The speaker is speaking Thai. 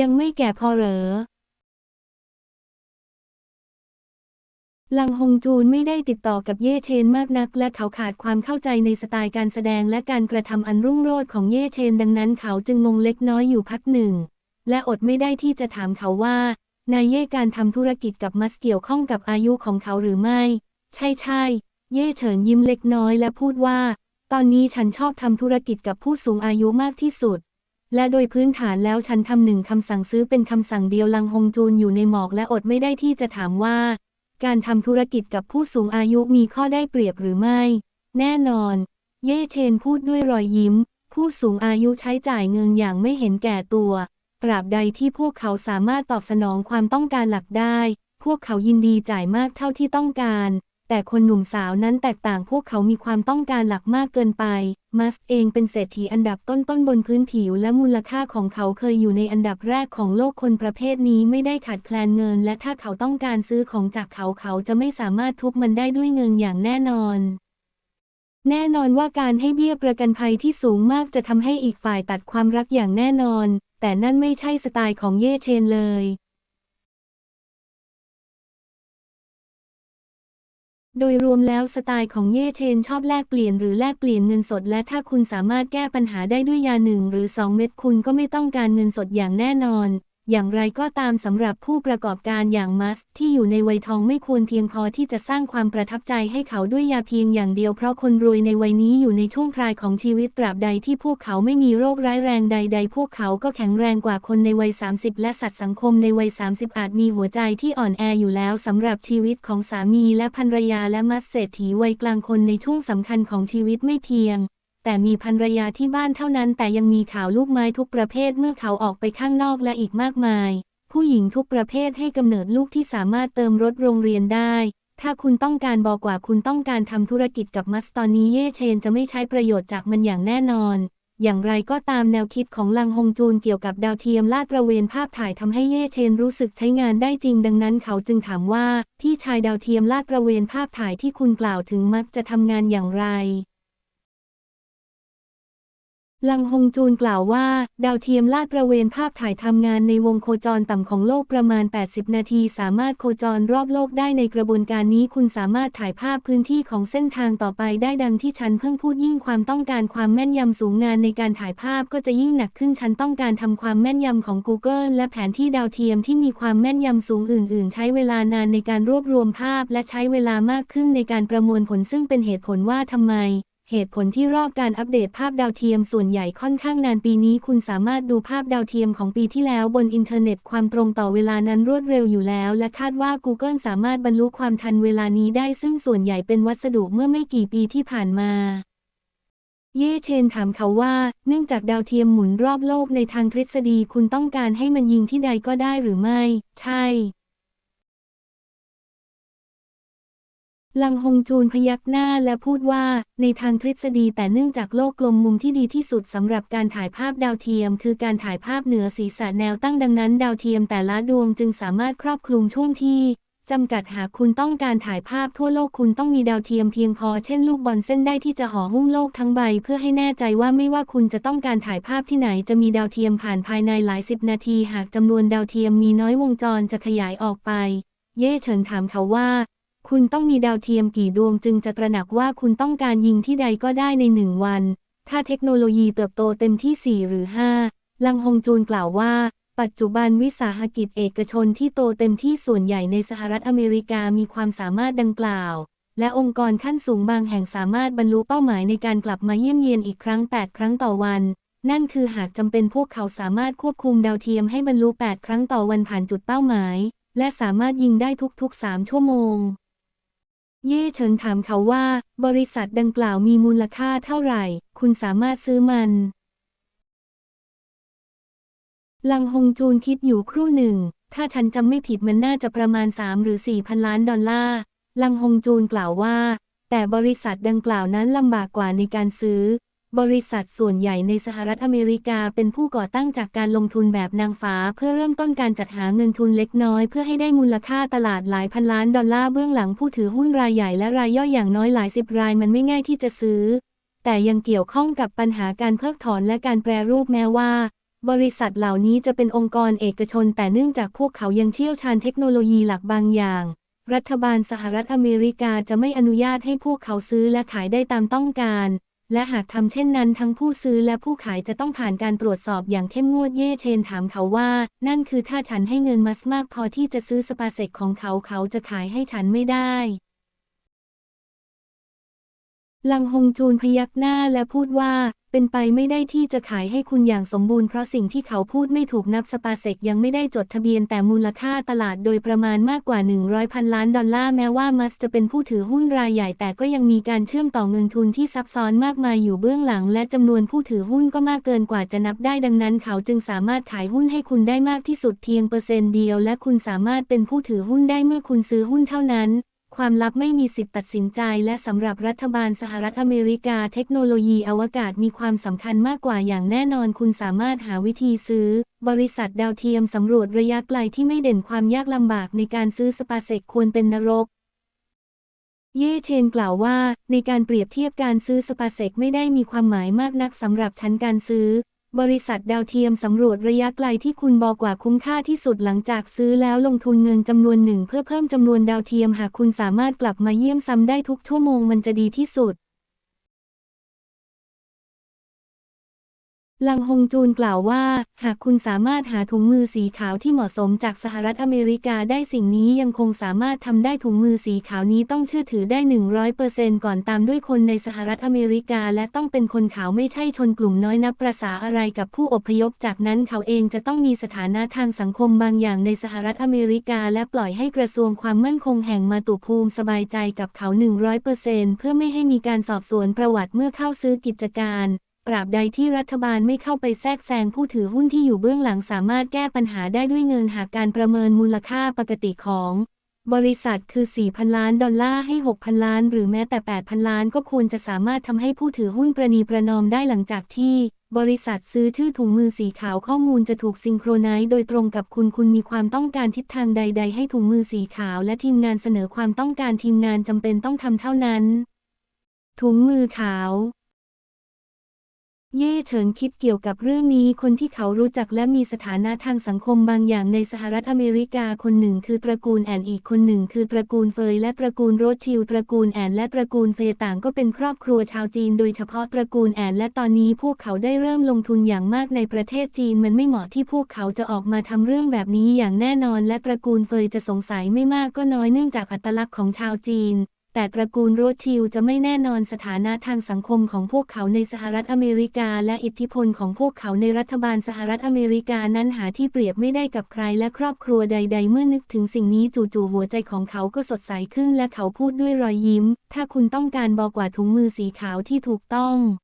ยังไม่แก่พอเหรอลังฮงจูนไม่ได้ติดต่อกับเย่เชนมากนัก และเขาขาดความเข้าใจในสไตล์การแสดงและการกระทำอันรุ่งโรจน์ของเย่เชน ดังนั้นเขาจึงงงเล็กน้อยอยู่พักหนึ่ง และอดไม่ได้ที่จะถามเขาว่านายเย่การทำธุรกิจกับมัสเกี่ยวข้องกับอายุของเขาหรือไม่ ใช่ใช่เย่เฉินยิ้มเล็กน้อยและพูดว่า ตอนนี้ฉันชอบทำธุรกิจกับผู้สูงอายุมากที่สุด และโดยพื้นฐานแล้วฉันทำหนึ่งคำสั่งซื้อเป็นคำสั่งเดียวลังฮงจูนอยู่ในหมอกและอดไม่ได้ที่จะถามว่า การทำธุรกิจกับผู้สูงอายุมีข้อได้เปรียบหรือไม่ แน่นอน เย่เชนพูดด้วยรอยยิ้ม ผู้สูงอายุใช้จ่ายเงินอย่างไม่เห็นแก่ตัว ตราบใดที่พวกเขาสามารถตอบสนองความต้องการหลักได้ พวกเขายินดีจ่ายมากเท่าที่ต้องการ แต่คนหนุ่มสาวนั้นแตกต่างพวกเขามีความต้องการหลักมากเกินไป มัสเองเป็นเศรษฐีอันดับต้นๆบนพื้นผิวและมูลค่าของเขาเคยอยู่ในอันดับแรกของโลกคนประเภทนี้ไม่ได้ขาดแคลนเงิน และถ้าเขาต้องการซื้อของจากเขาเขาจะไม่สามารถทุบมันได้ด้วยเงินอย่างแน่นอน แน่นอนว่าการให้เบี้ยประกันภัยที่สูงมากจะทำให้อีกฝ่ายตัดความรักอย่างแน่นอน แต่นั่นไม่ใช่สไตล์ของเย่เชนเลย โดยรวมแล้วสไตล์ของเย่เชนชอบแลกเปลี่ยนหรือแลกเปลี่ยนเงินสด และถ้าคุณสามารถแก้ปัญหาได้ด้วยยาหนึ่งหรือสองเม็ดคุณก็ไม่ต้องการเงินสดอย่างแน่นอน อย่างไรก็ตามสำหรับผู้ประกอบการอย่างมัสที่อยู่ในวัยทองไม่ควรเพียงพอที่จะสร้างความประทับใจให้เขาด้วยยาเพียงอย่างเดียวเพราะคนรวยในวัยนี้อยู่ในช่วงพรายของชีวิตตราบใดที่พวกเขาไม่มีโรคร้ายแรงใด ๆ พวกเขาก็แข็งแรงกว่าคนในวัย 30 และสัตว์สังคมในวัย 30 อาจมีหัวใจที่อ่อนแออยู่แล้วสำหรับชีวิตของสามีและภรรยาและมัสเศรษฐีวัยกลางคนในช่วงสำคัญของชีวิตไม่เพียง แต่มีภรรยาที่บ้านเท่านั้น แต่ยังมีข่าวลูกไม้ทุกประเภทเมื่อเขาออกไปข้างนอกและอีกมากมาย ผู้หญิงทุกประเภทให้กำเนิดลูกที่สามารถเติมรถโรงเรียนได้ ถ้าคุณต้องการบอกว่าคุณต้องการทำธุรกิจกับมัสตอนนี้เย่เชนจะไม่ใช้ประโยชน์จากมันอย่างแน่นอน อย่างไรก็ตามแนวคิดของลังฮงจูนเกี่ยวกับดาวเทียมลาดตระเวนภาพถ่ายทำให้เย่เชนรู้สึกใช้งานได้จริง ดังนั้นเขาจึงถามว่าพี่ชายดาวเทียมลาดตระเวนภาพถ่ายที่คุณกล่าวถึงมักจะทำงานอย่างไร ลังฮงจูนกล่าวว่า ดาวเทียมลาดตระเวนภาพถ่ายทำงานในวงโคจรต่ำของโลกประมาณ 80 นาที สามารถโคจรรอบโลกได้ในกระบวนการนี้ คุณสามารถถ่ายภาพพื้นที่ของเส้นทางต่อไปได้ดังที่ฉันเพิ่งพูดยิ่งความต้องการความแม่นยำสูงงานในการถ่ายภาพก็จะยิ่งหนักขึ้นฉันต้องการทำความแม่นยำของ Google และแผนที่ดาวเทียมที่มีความแม่นยำสูงอื่น ๆ ใช้เวลานานในการรวบรวมภาพ และใช้เวลามากขึ้นในการประมวลผลซึ่งเป็นเหตุผลว่าทำไม เหตุผลที่รอบการอัปเดตภาพดาวเทียมส่วนใหญ่ค่อนข้างนานปีนี้ คุณสามารถดูภาพดาวเทียมของปีที่แล้วบนอินเทอร์เน็ตความตรงต่อเวลานั้นรวดเร็วอยู่แล้ว และคาดว่า Google สามารถบรรลุความทันเวลานี้ได้ซึ่งส่วนใหญ่เป็นวัสดุเมื่อไม่กี่ปีที่ผ่านมาเย่เชนถามเขาว่า เนื่องจากดาวเทียมหมุนรอบโลกในทางทฤษฎีคุณต้องการให้มันยิงที่ใดก็ได้หรือไม่ ใช่ ลังฮงจูนพยักหน้าและพูดว่าในทางทฤษฎีแต่เนื่องจากโลกกลมมุมที่ดีที่สุดสำหรับการถ่ายภาพดาวเทียม คือการถ่ายภาพเหนือศีรษะแนวตั้งดังนั้น ดาวเทียมแต่ละดวงจึงสามารถครอบคลุมช่วงที่จำกัดหากคุณต้องการถ่ายภาพทั่วโลกคุณต้องมีดาวเทียมเพียงพอเช่นลูกบอลเส้นได้ที่จะห่อหุ้มโลกทั้งใบ เพื่อให้แน่ใจว่าไม่ว่าคุณจะต้องการถ่ายภาพที่ไหนจะมีดาวเทียมผ่านภายในหลายสิบนาที หากจำนวนดาวเทียมมีน้อยวงจรจะขยายออกไป เย่เฉินถามเขาว่า คุณต้องมีดาวเทียมกี่ดวงจึงจะตระหนักว่าคุณต้องการยิงที่ใดก็ได้ในหนึ่งวัน ถ้าเทคโนโลยีเติบโตเต็มที่ 4 หรือ 5 ลังฮงจูนกล่าวว่า ปัจจุบันวิสาหกิจเอกชนที่โตเต็มที่ส่วนใหญ่ในสหรัฐอเมริกามีความสามารถดังกล่าว และองค์กรขั้นสูงบางแห่งสามารถบรรลุเป้าหมายในการกลับมาเยี่ยมเยียนอีกครั้ง 8 ครั้งต่อวัน นั่นคือหากจำเป็นพวกเขาสามารถควบคุมดาวเทียมให้บรรลุ 8 ครั้งต่อวันผ่านจุดเป้าหมาย และสามารถยิงได้ทุกๆ 3 ชั่วโมง เย่เฉินถามเขาว่า บริษัทดังกล่าวมีมูลค่าเท่าไหร่ คุณสามารถซื้อมัน ลังฮงจูนคิดอยู่ครู่หนึ่ง ถ้าฉันจำไม่ผิดมันน่าจะประมาณ 3 หรือ4พันล้านดอลลาร์ ลังฮงจูนกล่าวว่า แต่บริษัทดังกล่าวนั้นลำบากกว่าในการซื้อ บริษัทส่วนใหญ่ในสหรัฐอเมริกาเป็นผู้ก่อตั้งจากการลงทุนแบบนางฟ้า เพื่อเริ่มต้นการจัดหาเงินทุนเล็กน้อย เพื่อให้ได้มูลค่าตลาดหลายพันล้านดอลลาร์เบื้องหลังผู้ถือหุ้นรายใหญ่และรายย่อยอย่างน้อยหลายสิบรายมันไม่ง่ายที่จะซื้อ แต่ยังเกี่ยวข้องกับปัญหาการเพิกถอนและการแปรรูปแม้ว่า บริษัทเหล่านี้จะเป็นองค์กรเอกชน แต่เนื่องจากพวกเขายังเชี่ยวชาญเทคโนโลยีหลักบางอย่าง รัฐบาลสหรัฐอเมริกาจะไม่อนุญาตให้พวกเขาซื้อและขายได้ตามต้องการ และหากทำเช่นนั้นทั้งผู้ซื้อและผู้ขายจะต้องผ่านการตรวจสอบอย่างเข้มงวดเย่เชนถามเขาว่า นั่นคือถ้าฉันให้เงินมัสมากพอที่จะซื้อสปาเซกของเขาเขาจะขายให้ฉันไม่ได้ลังฮงจูนพยักหน้าและพูดว่า เป็นไปไม่ได้ที่จะขายให้คุณอย่างสมบูรณ์เพราะสิ่งที่เขาพูดไม่ถูกนับสปาเซกยังไม่ได้จดทะเบียนแต่มูลค่าตลาดโดยประมาณมากกว่า 100พันล้านดอลลาร์แม้ว่ามัสจะเป็นผู้ถือหุ้นรายใหญ่แต่ก็ยังมีการเชื่อมต่อเงินทุนที่ซับซ้อนมากมายอยู่เบื้องหลัง และจำนวนผู้ถือหุ้นก็มากเกินกว่าจะนับได้ดังนั้นเขาจึงสามารถขายหุ้นให้คุณได้มากที่สุดเพียงเปอร์เซ็นต์เดียว และคุณสามารถเป็นผู้ถือหุ้นได้เมื่อคุณซื้อหุ้นเท่านั้น ความลับไม่มีสิทธิ์ตัดสินใจ และสำหรับรัฐบาลสหรัฐอเมริกา เทคโนโลยีอวกาศมีความสำคัญมากกว่าอย่างแน่นอนคุณสามารถหาวิธีซื้อ บริษัทดาวเทียมสำรวจระยะไกลที่ไม่เด่นความยากลำบากในการซื้อสปาเซกควรเป็นนรกเย่เชนกล่าวว่า ในการเปรียบเทียบการซื้อสปาเซกไม่ได้มีความหมายมากนักสำหรับชั้นการซื้อ บริษัทดาวเทียมสำรวจระยะไกลที่คุณบอกว่าคุ้มค่าที่สุดหลังจากซื้อแล้วลงทุนเงินจำนวนหนึ่งเพื่อเพิ่มจำนวนดาวเทียมหากคุณสามารถกลับมาเยี่ยมซ้ำได้ทุกชั่วโมงมันจะดีที่สุด ลังฮงจูนกล่าวว่า หากคุณสามารถหาถุงมือสีขาวที่เหมาะสมจากสหรัฐอเมริกาได้สิ่งนี้ยังคงสามารถทำได้ถุงมือสีขาวนี้ต้องเชื่อถือได้ 100%ก่อนตามด้วยคนในสหรัฐอเมริกา และต้องเป็นคนขาวไม่ใช่ชนกลุ่มน้อยนับประษาอะไรกับผู้อพยพ จากนั้นเขาเองจะต้องมีสถานะทางสังคมบางอย่างในสหรัฐอเมริกา และปล่อยให้กระทรวงความมั่นคงแห่งมาตุภูมิสบายใจกับเขา 100%เพื่อไม่ให้มีการสอบสวนประวัติเมื่อเข้าซื้อกิจการ ตราบใดที่รัฐบาลไม่เข้าไปแทรกแซงผู้ถือหุ้นที่อยู่เบื้องหลังสามารถแก้ปัญหาได้ด้วยเงินหากการประเมินมูลค่าปกติของ บริษัทคือ 4,000 ล้านดอลลาร์ให้ 6,000 ล้าน หรือแม้แต่ 8,000 ล้านก็ควรจะสามารถทำให้ผู้ถือหุ้นประนีประนอมได้หลังจากที่บริษัทซื้อชื่อถุงมือสีขาวข้อมูลจะถูกซิงโครไนซ์โดยตรงกับคุณคุณมีความต้องการทิศทางใด ๆ ให้ถุงมือสีขาวและทีมงานเสนอความต้องการทีมงานจำเป็นต้องทำเท่านั้น ถุงมือขาว เย่เฉินคิดเกี่ยวกับเรื่องนี้คนที่เขารู้จักและมีสถานะทางสังคมบางอย่างในสหรัฐอเมริกาคนหนึ่งคือตระกูลแอนอีกคนหนึ่งคือตระกูลเฟยและตระกูลโรสชิลตระกูลแอนและตระกูลเฟยต่างก็เป็นครอบครัวชาวจีนโดยเฉพาะตระกูลแอนและตอนนี้พวกเขาได้เริ่มลงทุนอย่างมากในประเทศจีนมันไม่เหมาะที่พวกเขาจะออกมาทำเรื่องแบบนี้อย่างแน่นอน และตระกูลเฟยจะสงสัยไม่มากก็น้อยเนื่องจากอัตลักษณ์ของชาวจีน แต่ตระกูลโรธชิลจะไม่แน่นอนสถานะทางสังคมของพวกเขาในสหรัฐอเมริกา และอิทธิพลของพวกเขาในรัฐบาลสหรัฐอเมริกานั้นหาที่เปรียบไม่ได้กับใครและครอบครัวใด ๆ เมื่อนึกถึงสิ่งนี้จู่ๆหัวใจของเขาก็สดใสขึ้นและเขาพูดด้วยรอยยิ้ม ถ้าคุณต้องการบอกว่าถุงมือสีขาวที่ถูกต้อง